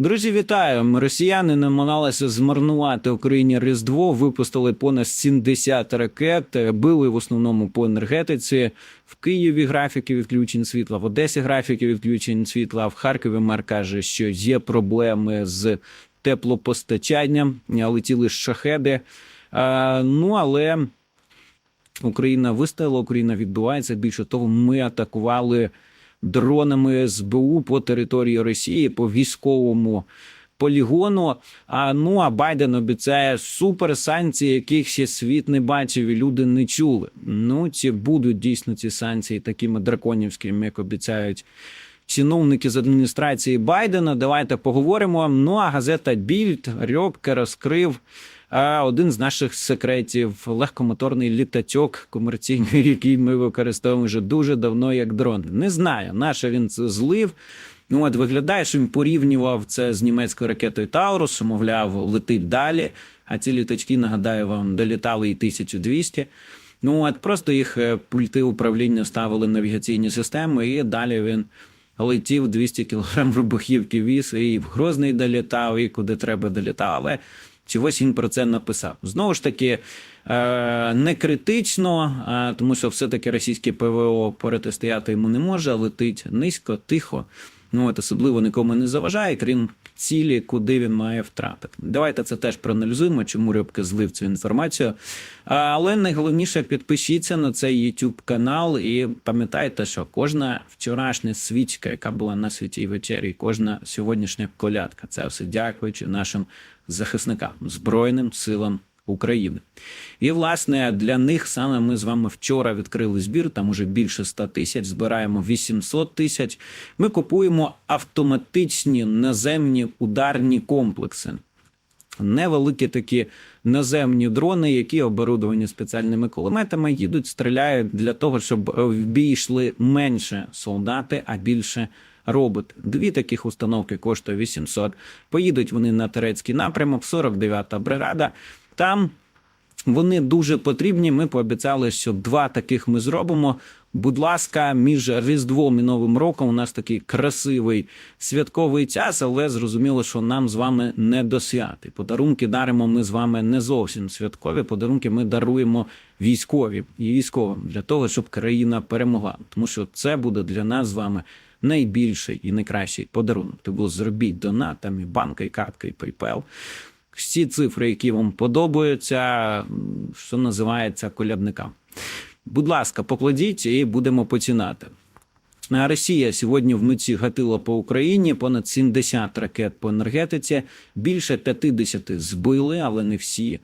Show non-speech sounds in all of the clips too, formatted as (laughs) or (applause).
Друзі, вітаю! Росіяни намагалися змарнувати Україні Різдво, випустили понад 70 ракет, били в основному по енергетиці. В Києві графіки відключень світла, в Одесі графіки відключень світла. В Харкові мер каже, що є проблеми з теплопостачанням, летіли шахеди. А, ну але Україна вистояла, Україна відбувається. Більше того, ми атакували дронами СБУ по території Росії, по військовому полігону. А ну а Байден обіцяє суперсанкції, яких ще світ не бачив і люди не чули. Ну чи будуть дійсно ці санкції такими драконівськими, як обіцяють. Чиновники з адміністрації Байдена, давайте поговоримо. Ну а газета Більд Рьобке розкрив один з наших секретів легкомоторний літачок комерційний, який ми використовуємо вже дуже давно як дрон. Не знаю, наше він це злив. Ну, от виглядає, що він порівнював це з німецькою ракетою Таурус, мовляв, летить далі. А ці літачки, нагадаю вам, долітали і 1200. Ну, от просто їх е, пульти управління ставили навігаційні системи, і далі він летів 200 кілограм вибухівки віз, і в Грозний долітав, і куди треба долітав. Але чогось він про це написав. Знову ж таки, е, не критично, е, тому що все-таки російське ПВО протистояти йому не може, летить низько, тихо. Ну, от особливо нікому не заважає, крім цілі, куди він має втрапити. Давайте це теж проаналізуємо, чому Рибка злив цю інформацію. Але найголовніше підпишіться на цей YouTube канал і пам'ятайте, що кожна вчорашня свічка, яка була на святій вечері, кожна сьогоднішня колядка, це все дякуючи нашим захисникам, Збройним силам України. І, власне, для них саме ми з вами вчора відкрили збір, там уже більше 100 тисяч, збираємо 800 тисяч. Ми купуємо автоматичні наземні ударні комплекси. Невеликі такі наземні дрони, які оборудовані спеціальними кулеметами, їдуть, стріляють для того, щоб в бій йшли менше солдати, а більше роботи. Дві таких установки коштує 800. Поїдуть вони на турецький напрямок, 49-та бригада. Там вони дуже потрібні. Ми пообіцяли, що два таких ми зробимо. Будь ласка, між Різдвом і Новим роком у нас такий красивий святковий час, але зрозуміло, що нам з вами не до святи. Подарунки даримо ми з вами не зовсім святкові. Подарунки ми даруємо військові і військовим для того, щоб країна перемогла. Тому що це буде для нас з вами найбільший і найкращий подарунок. Тому зробіть донатами, банка, і картка, і PayPal. Всі цифри, які вам подобаються, що називається колядникам. Будь ласка, покладіть і будемо починати. Росія сьогодні вночі гатила по Україні понад 70 ракет по енергетиці, більше 50 збили, але не всі.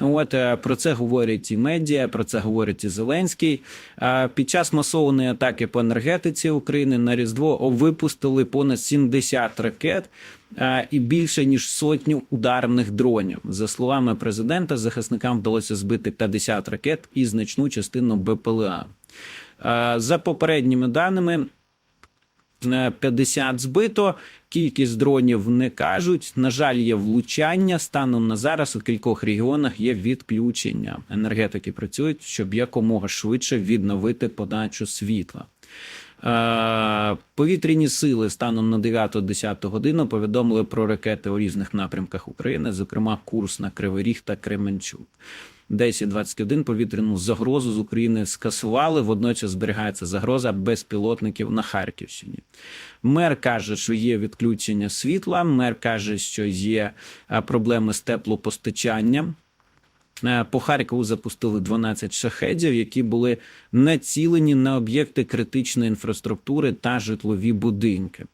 От е, про це говорять і медіа, про це говорить і Зеленський. Е, Під час масованої атаки по енергетиці України на Різдво випустили понад 70 ракет е, і більше ніж сотню ударних дронів. За словами президента, захисникам вдалося збити 50 ракет і значну частину БПЛА. Е, За попередніми даними. е, 50 збито, кількість дронів не кажуть. На жаль, є влучання. Станом на зараз у кількох регіонах є відключення. Енергетики працюють, щоб якомога швидше відновити подачу світла. Е, Повітряні сили станом на 9-10 годину повідомили про ракети у різних напрямках України, зокрема курс на Кривий Ріг та Кременчук. 10-21 повітряну загрозу з України скасували. Водночас зберігається загроза безпілотників на Харківщині. Мер каже, що є відключення світла. Мер каже, що є проблеми з теплопостачанням. Е, По Харкову запустили 12 шахедів, які були націлені на об'єкти критичної інфраструктури та житлові будинки.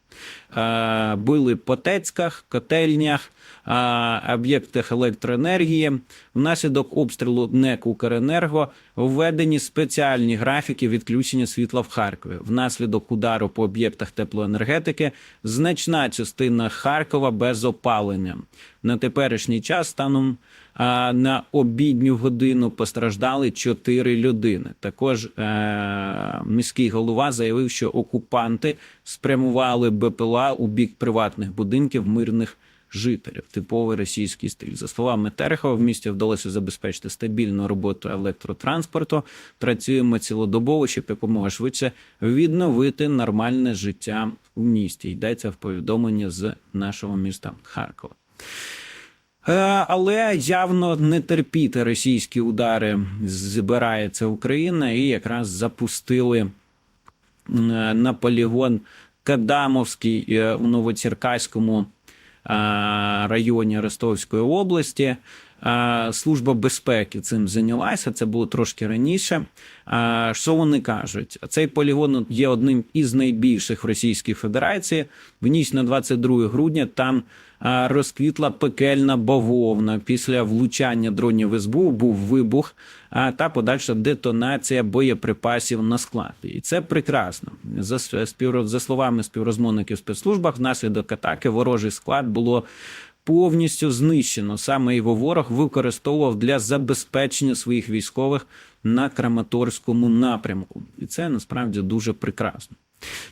Е, Били по тецьках, котельнях, е, об'єктах електроенергії. Внаслідок обстрілу НЕК «Укренерго» введені спеціальні графіки відключення світла в Харкові. Внаслідок удару по об'єктах теплоенергетики значна частина Харкова без опалення. На теперішній час станом на обідню годину постраждали чотири людини. Також е- міський голова заявив, що окупанти спрямували БПЛА у бік приватних будинків мирних жителів. Типовий російський стиль. За словами Терехова, в місті вдалося забезпечити стабільну роботу електротранспорту. Працюємо цілодобово, щоб якомога швидше відновити нормальне життя у місті. Йдеться в повідомленні з нашого міста Харкова. Е, Але явно не терпіти російські удари збирається Україна і якраз запустили е, на полігон Кадамовський е, у Новоцеркаському районі Ростовської області. Служба безпеки цим зайнялася. Це було трошки раніше. Що вони кажуть? Цей полігон є одним із найбільших в Російській Федерації. В ніч на 22 грудня там розквітла пекельна бавовна. Після влучання дронів СБУ був вибух та подальша детонація боєприпасів на склад. І це прекрасно. За, за словами співрозмовників спецслужбах, внаслідок атаки ворожий склад було повністю знищено. Саме його ворог використовував для забезпечення своїх військових на Краматорському напрямку. І це насправді дуже прекрасно.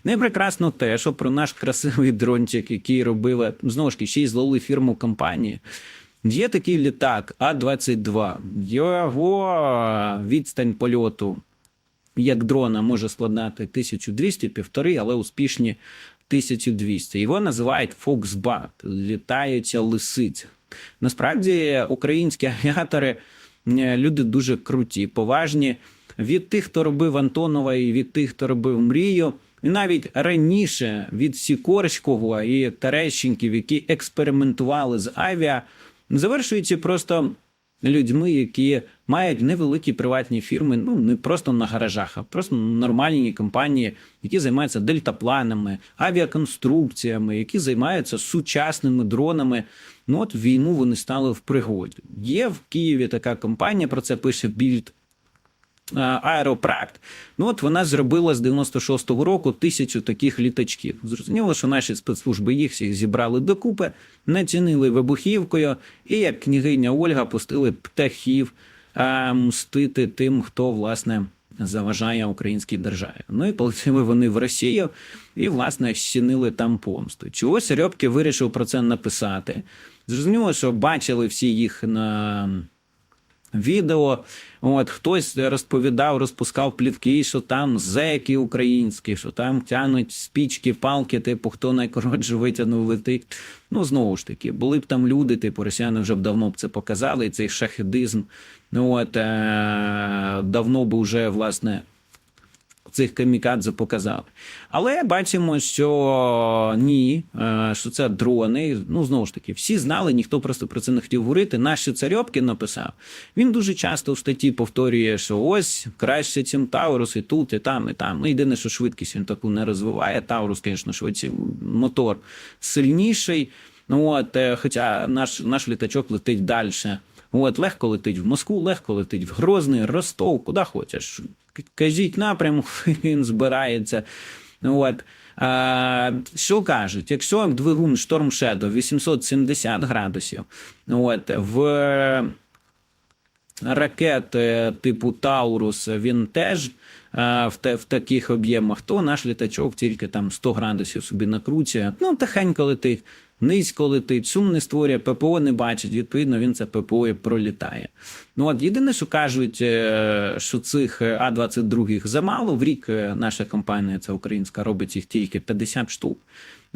Не прекрасно те, що про наш красивий дрончик, який робили знову ж таки, ще й зловили фірму компанії. Є такий літак А-22. Його відстань польоту як дрона може складати 1200 півтори, але успішні 1200. Його називають Фоксбат, літаюча лисиця. Насправді українські авіатори е, люди дуже круті, поважні. Від тих, хто робив Антонова, і від тих, хто робив мрію. І навіть раніше від Сікорського і Терещенків, які експериментували з авіа, завершуючи просто людьми, які мають невеликі приватні фірми, ну не просто на гаражах, а просто нормальні компанії, які займаються дельтапланами, авіаконструкціями, які займаються сучасними дронами. Ну от війну вони стали в пригоді. Є в Києві така компанія, про це пише Більд. Е, Аеропракт. Ну от вона зробила з 96-го року тисячу таких літачків. Зрозуміло, що наші спецслужби їх всіх зібрали докупи, націнили вибухівкою, і як княгиня Ольга пустили птахів а, мстити тим, хто власне заважає українській державі. Ну і полетіли вони в Росію і, власне, щинили там помсту. Чого Серьобки вирішив про це написати? Зрозуміло, що бачили всі їх на відео. От хтось розповідав, розпускав плітки, що там зеки українські, що там тянуть спічки, палки, типу, хто найкоротше витягнув летить. Ну, знову ж таки, були б там люди, типу, росіяни вже б давно б це показали, цей шахедизм. Ну, от, е- давно б вже, власне, цих камікадзе показали. Але бачимо, що ні, е, що це дрони. Ну, знову ж таки, всі знали, ніхто просто про це не хотів говорити. Наші Царьопкін написав. Він дуже часто в статті повторює, що ось краще, чим Таурус, і тут, і там, і там. Ну, єдине, що швидкість він таку не розвиває. Таурус, звісно, швидше мотор сильніший. Ну, от, е, хоча наш, наш літачок летить далі. От, легко летить в Москву, легко летить в Грозний, Ростов, куди хочеш. Кажіть напрямок, (laughs) він збирається. От. А, що кажуть? Якщо двигун Storm Shadow 870 градусів, от, в ракети типу Таурус він теж е, в, в таких об'ємах, то наш літачок тільки там 100 градусів собі накручує. Ну, тихенько летить, низько летить, шум не створює, ППО не бачить, відповідно, він це ППО і пролітає. Ну от єдине, що кажуть, е, що цих е, А-22 замало. В рік е, наша компанія, це українська, робить їх тільки 50 штук.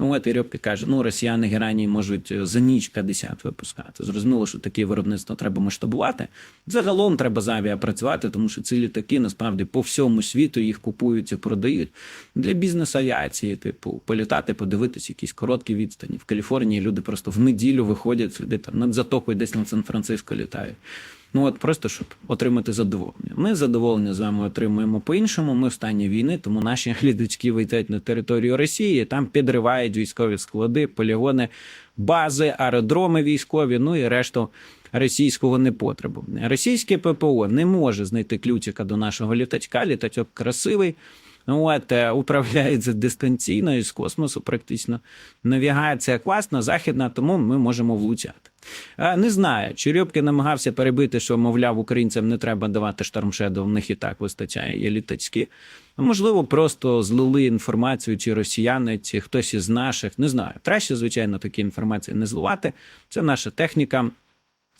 Ну, от і каже, ну росіяни Геранії можуть е, за ніч 50 випускати. Зрозуміло, що таке виробництво треба масштабувати. Загалом треба з авіа працювати, тому що ці літаки насправді по всьому світу їх купують і продають для бізнес-авіації, типу, політати, подивитися якісь короткі відстані. В Каліфорнії люди просто в неділю виходять сюди там над затокою, десь на Сан-Франциско літають. Ну от просто щоб отримати задоволення. Ми задоволення з вами отримуємо по-іншому. Ми в стані війни, тому наші (laughs) глядачки вийдуть на територію Росії, там підривають військові склади, полігони, бази, аеродроми військові, ну і решту російського непотребу. Російське ППО не може знайти ключика до нашого літачка. Літачок красивий. От, е, управляється дистанційно із космосу, практично. Навігація класна, західна, тому ми можемо влучати. Е, Не знаю, чи Рьобки намагався перебити, що, мовляв, українцям не треба давати штормшеду, в них і так вистачає є літачки. Можливо, просто злили інформацію, чи росіяни, чи хтось із наших. Не знаю. Краще, звичайно, такі інформації не зливати. Це наша техніка.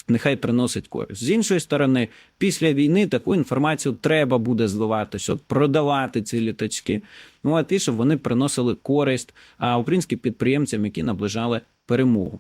Нехай приносить користь. З іншої сторони, після війни таку інформацію треба буде зливати, щоб продавати ці літачки. Ну а ті, щоб вони приносили користь українським підприємцям, які наближали перемогу.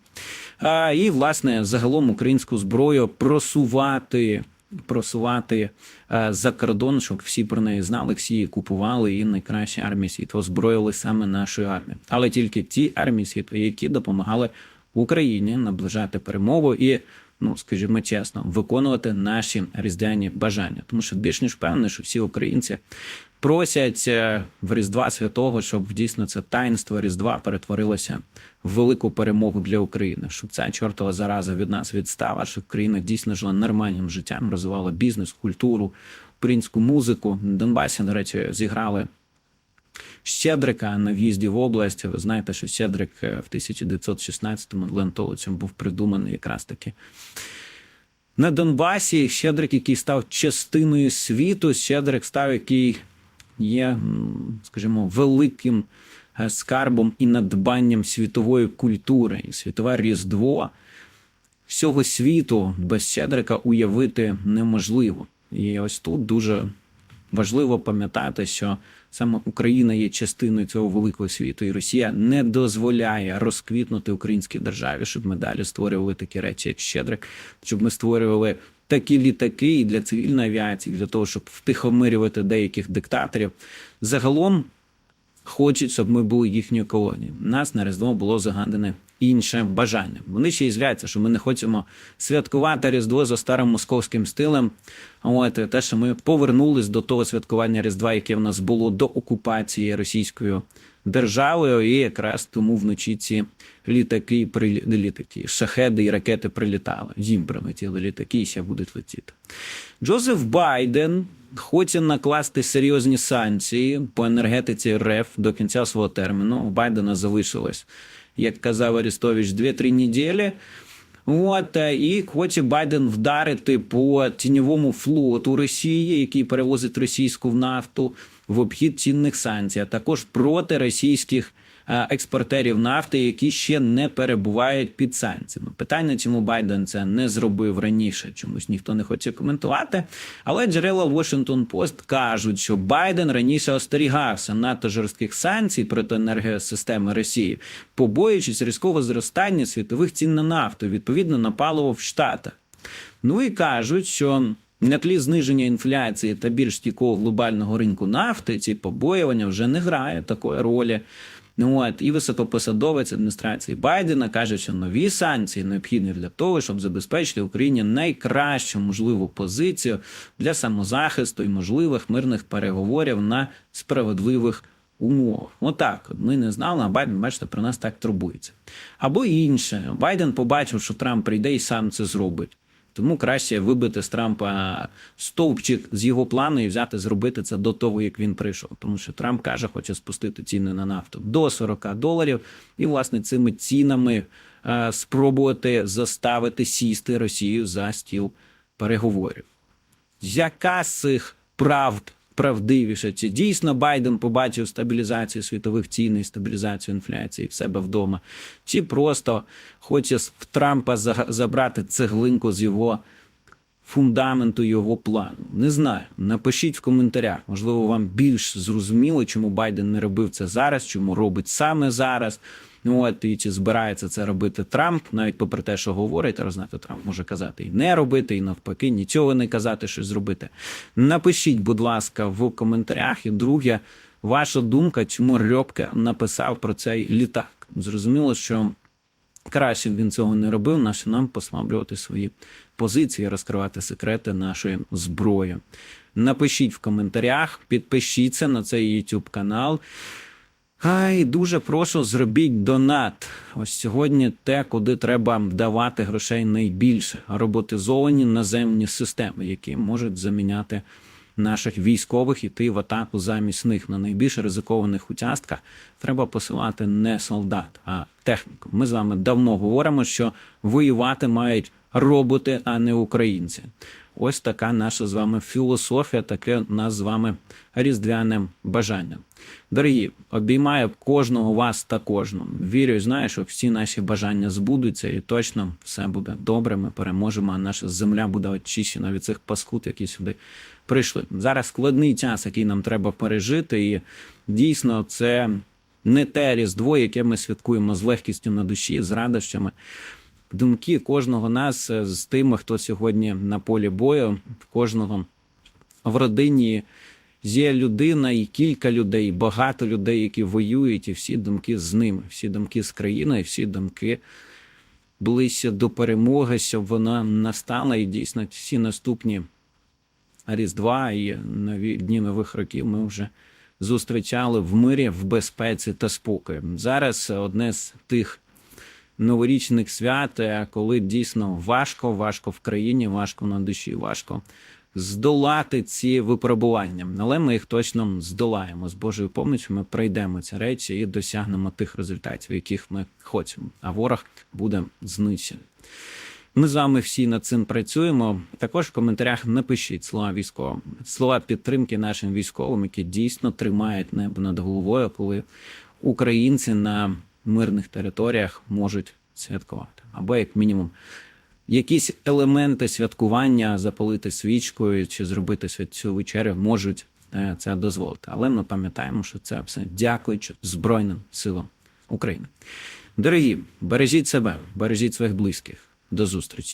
А, і, власне, загалом українську зброю просувати. Просувати е, за кордон, щоб всі про неї знали, всі її купували, і найкращі армії світу озброїли саме нашою армією. Але тільки ті армії світу, які допомагали Україні наближати перемогу і, ну скажімо чесно, виконувати наші різдвяні бажання. Тому що більш ніж впевнений, що всі українці просять е, в Різдва Святого, щоб дійсно це таїнство Різдва перетворилося в велику перемогу для України, щоб ця чортова зараза від нас відстала, щоб країна дійсно жила нормальним життям, розвивала бізнес, культуру, українську музику. На Донбасі, до речі, зіграли Щедрика на в'їзді в область. Ви знаєте, що Щедрик е, в 1916-му лентовицем був придуманий якраз таки. На Донбасі Щедрик, який став частиною світу, Щедрик став, який є, скажімо, великим е, скарбом і надбанням світової культури. І світове Різдво всього світу без Щедрика уявити неможливо. І ось тут дуже важливо пам'ятати, що саме Україна є частиною цього великого світу, і Росія не дозволяє розквітнути українській державі, щоб ми далі створювали такі речі, як Щедрик, щоб ми створювали такі літаки і для цивільної авіації, для того, щоб втихомирювати деяких диктаторів. Загалом хочуть, щоб ми були їхньою колонією. Нас на Різдво було загадане інше бажання. Вони ще й зляться, що ми не хочемо святкувати Різдво за старим московським стилем. От те, що ми повернулись до того святкування Різдва, яке в нас було до окупації російською державою, і якраз тому вночі ці літаки при літаки, шахеди і ракети прилітали. Їм прилетіли літаки і ще будуть летіти. Джозеф Байден хоче накласти серйозні санкції по енергетиці РФ до кінця свого терміну. У Байдена залишилось, як казав Арестович, 2-3 неділі. От е, і хоче Байден вдарити по тіньовому флоту Росії, який перевозить російську нафту в обхід цінних санкцій, а також проти російських е, експортерів нафти, які ще не перебувають під санкціями. Питання, чому Байден це не зробив раніше, чомусь ніхто не хоче коментувати. Але джерела Washington Post кажуть, що Байден раніше остерігався надто жорстких санкцій проти енергосистеми Росії, побоюючись різкого зростання світових цін на нафту, відповідно на паливо в Штатах. Ну і кажуть, що на тлі зниження інфляції та більш стійкого глобального ринку нафти ці побоювання вже не грають такої ролі. От і високопосадовець адміністрації Байдена каже, що нові санкції необхідні для того, щоб забезпечити Україні найкращу можливу позицію для самозахисту і можливих мирних переговорів на справедливих умовах. Отак, от ми не знали, а Байден, бачите, про нас так турбується. Або інше, Байден побачив, що Трамп прийде і сам це зробить. Тому краще вибити з Трампа стовпчик з його плану і взяти зробити це до того, як він прийшов. Тому що Трамп каже, хоче спустити ціни на нафту до 40 доларів, і власне цими цінами е, спробувати заставити сісти Росію за стіл переговорів. Яка з цих правд правдивіша? Чи дійсно Байден побачив стабілізацію світових цін і стабілізацію інфляції в себе вдома? Чи просто хоче в Трампа забрати цеглинку з його фундаменту його плану? Не знаю. Напишіть в коментарях. Можливо, вам більш зрозуміло, чому Байден не робив це зараз, чому робить саме зараз. Ну от і чи збирається це робити Трамп, навіть попри те, що говорить, знаєте, Трамп може казати і не робити, і навпаки, нічого не казати, щось зробити. Напишіть, будь ласка, в коментарях. І друге, ваша думка, чому Рьобка написав про цей літак? Зрозуміло, що краще б він цього не робив, наше нам послаблювати свої позиції, розкривати секрети нашої зброї. Напишіть в коментарях, підпишіться на цей YouTube канал. Ай, дуже прошу, зробіть донат. Ось сьогодні те, куди треба давати грошей найбільше. Роботизовані наземні системи, які можуть заміняти наших військових іти в атаку замість них на найбільш ризикованих участках. Треба посилати не солдат, а техніку. Ми з вами давно говоримо, що воювати мають роботи, а не українці. Ось така наша з вами філософія, таке нас з вами різдвяне бажання. Дорогі, обіймаю кожного вас та кожного. Вірю і знаю, що всі наші бажання збудуться, і точно все буде добре. Ми переможемо, а наша земля буде очищена від цих паскуд, які сюди прийшли. Зараз складний час, який нам треба пережити, і дійсно це не те різдво, яке ми святкуємо з легкістю на душі, з радощами думки кожного нас е, з тими, хто сьогодні на полі бою, кожного в родині є людина і кілька людей, багато людей, які воюють, і всі думки з ними, всі думки з країною, всі думки ближче до перемоги, щоб вона настала, і дійсно всі наступні Різдва і нові дні нових років ми вже зустрічали в мирі, в безпеці та спокої. Зараз одне з тих новорічних свят, е, коли дійсно важко, важко в країні, важко на душі, важко здолати ці випробування. Але ми їх точно здолаємо. З Божою помічю ми пройдемо ці речі і досягнемо тих результатів, яких ми хочемо. А ворог буде знищений. Ми з вами всі над цим працюємо. Також в коментарях напишіть слова військовим, слова підтримки нашим військовим, які дійсно тримають небо над головою, коли українці на мирних територіях можуть святкувати. Або, як мінімум, якісь елементи святкування запалити свічкою чи зробити святцю вечерю можуть е, це дозволити. Але ми пам'ятаємо, що це все дякуючи Збройним силам України. Дорогі, бережіть себе, бережіть своїх близьких. До зустрічі.